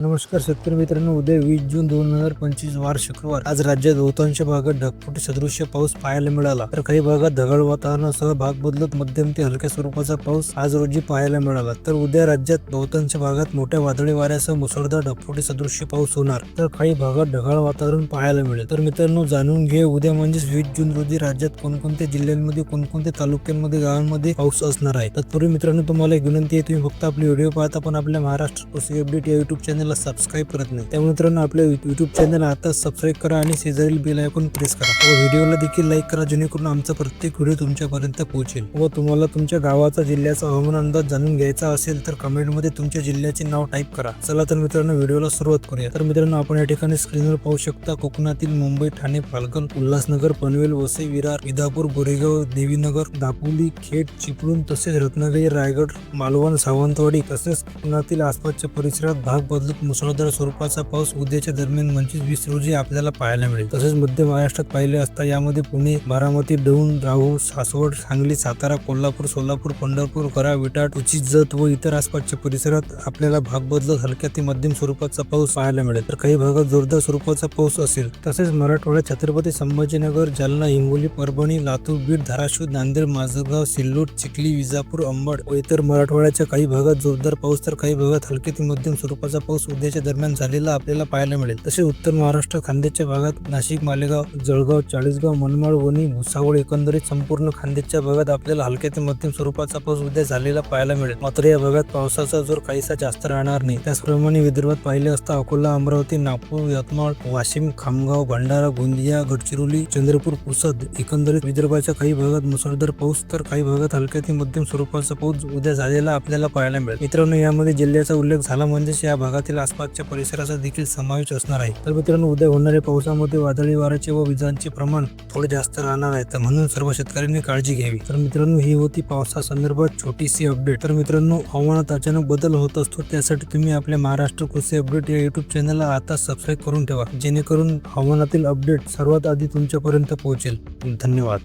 नमस्कार शेतकरी मित्रांनो उद्या वीस जून दोन हजार पंचवीस वार शुक्रवार. आज राज्यात बहुतांश भागात ढगफुटी सदृश्य पाऊस पाहायला मिळाला. तर काही भागात ढगाळ वातावरणासह भाग बदलत मध्यम ते हलक्या स्वरूपाचा पाऊस आज रोजी पाहायला मिळाला. तर उद्या राज्यात बहुतांश भागात मोठ्या वादळी वाऱ्यासह मुसळधार ढगफुटी सदृश्य पाऊस होणार. तर काही भागात ढगाळ वातावरण पाहायला मिळेल. तर मित्रांनो जाणून घे उद्या म्हणजेच वीस जून रोजी राज्यात कोणकोणत्या जिल्ह्यांमध्ये कोणकोणत्या तालुक्यांमध्ये गावांमध्ये पाऊस असणार आहे? तत्पूर्वी मित्रांनो तुम्हाला एक विनंती आहे तुम्ही फक्त आपले व्हिडिओ पाहता पण आपल्या महाराष्ट्र कृषी अपडेट या युट्यूब चॅनलला सबस्क्राईब करत नाही. त्यामुळे मित्रांनो आपल्या युट्यूब चॅनल आता सबस्क्राईब करा आणि शेजारील बेल आयकॉन प्रेस करा. व व्हिडिओला देखील लाईक करा जेणेकरून आमचा प्रत्येक व्हिडिओ तुमच्यापर्यंत पोहोचेल. व तुम्हाला तुमच्या गावाचा जिल्ह्याचा हवामान अंदाज जाणून घ्यायचा असेल तर कमेंटमध्ये तुमच्या जिल्ह्याचे नाव टाईप करा. चला तर मित्रांनो व्हिडिओला सुरुवात करूया तर मित्रांनो आपण या ठिकाणी स्क्रीनवर पाहू शकता कोकणातील मुंबई ठाणे पालघर उल्हासनगर पनवेल वसई विरार विदापूर गोरेगाव देवीनगर दापोली खेड चिपळूण तसेच रत्नागिरी रायगड मालवण सावंतवाडी तसेच कोकणातील आसपासच्या परिसरात भाग बदलत मुसळधार स्वरूपाचा पाऊस उद्याच्या दरम्यान पंचवीस वीस रोजी आपल्याला पाहायला मिळेल. तसेच मध्य महाराष्ट्रात पाहिले असता यामध्ये पुणे बारामती दौंड राहू सासवड सांगली सातारा कोल्हापूर सोलापूर पंढरपूर करा विटाट उची जत व इतर आसपासच्या परिसरात आपल्याला भाग बदलत हलक्या ते मध्यम स्वरूपाचा पाऊस पाहायला मिळेल. तर काही भागात जोरदार स्वरूपाचा पाऊस असेल तसेच मराठवाड्यात छत्रपती संभाजीनगर जालना हिंगोली परभणी लातूर बीड धाराशिव नांदेड माझगाव सिल्लोड चिखली विजापूर अंबड व इतर मराठवाड्याच्या काही भागात जोरदार पाऊस तर काही भागात हलके ते मध्यम स्वरूपाचा पाऊस उद्याच्या दरम्यान झालेला आपल्याला पाहायला मिळेल. तसेच उत्तर महाराष्ट्र खांद्याच्या भागात नाशिक मालेगाव जळगाव चाळीसगाव मनमाड वणी भुसावळ एकंदरीत संपूर्ण खांद्याच्या भागात आपल्याला हलक्या ते मध्यम स्वरूपाचा पाऊस उद्या झालेला पाहायला मिळेल. मात्र या भागात पावसाचा जोर काहीसा जास्त राहणार नाही. त्याचप्रमाणे विदर्भात पाहिले असता अकोला अमरावती नागपूर यवतमाळ वाशिम खामगाव भंडारा गोंदिया गडचिरोली चंद्रपूर पुसद एकंदरीत विदर्भाच्या काही भागात मुसळधार पाऊस तर काही भागात हलक्या ते मध्यम स्वरूपाचा पाऊस उद्या झालेला आपल्याला पाहायला मिळेल. मित्रांनो यामध्ये जिल्ह्याचा उल्लेख झाला म्हणजेच या भागातील आसपासच्या परिसराचा देखील समावेश असणार आहे. तर मित्रांनो उद्या होणाऱ्या पावसामध्ये वादळी वाऱ्याचे व विजांचे प्रमाण थोडे जास्त राहणार आहे तर म्हणून सर्व शेतकऱ्यांनी काळजी घ्यावी. तर मित्रांनो ही होती पावसासंदर्भात छोटीशी अपडेट. तर मित्रांनो हवामानात अचानक बदल होत असतो त्यासाठी तुम्ही आपल्या महाराष्ट्र कृषी अपडेट या युट्यूब चॅनलला आता सबस्क्राईब करून ठेवा जेणेकरून हवामानातील अपडेट सर्वात आधी तुमच्यापर्यंत पोहोचेल. धन्यवाद.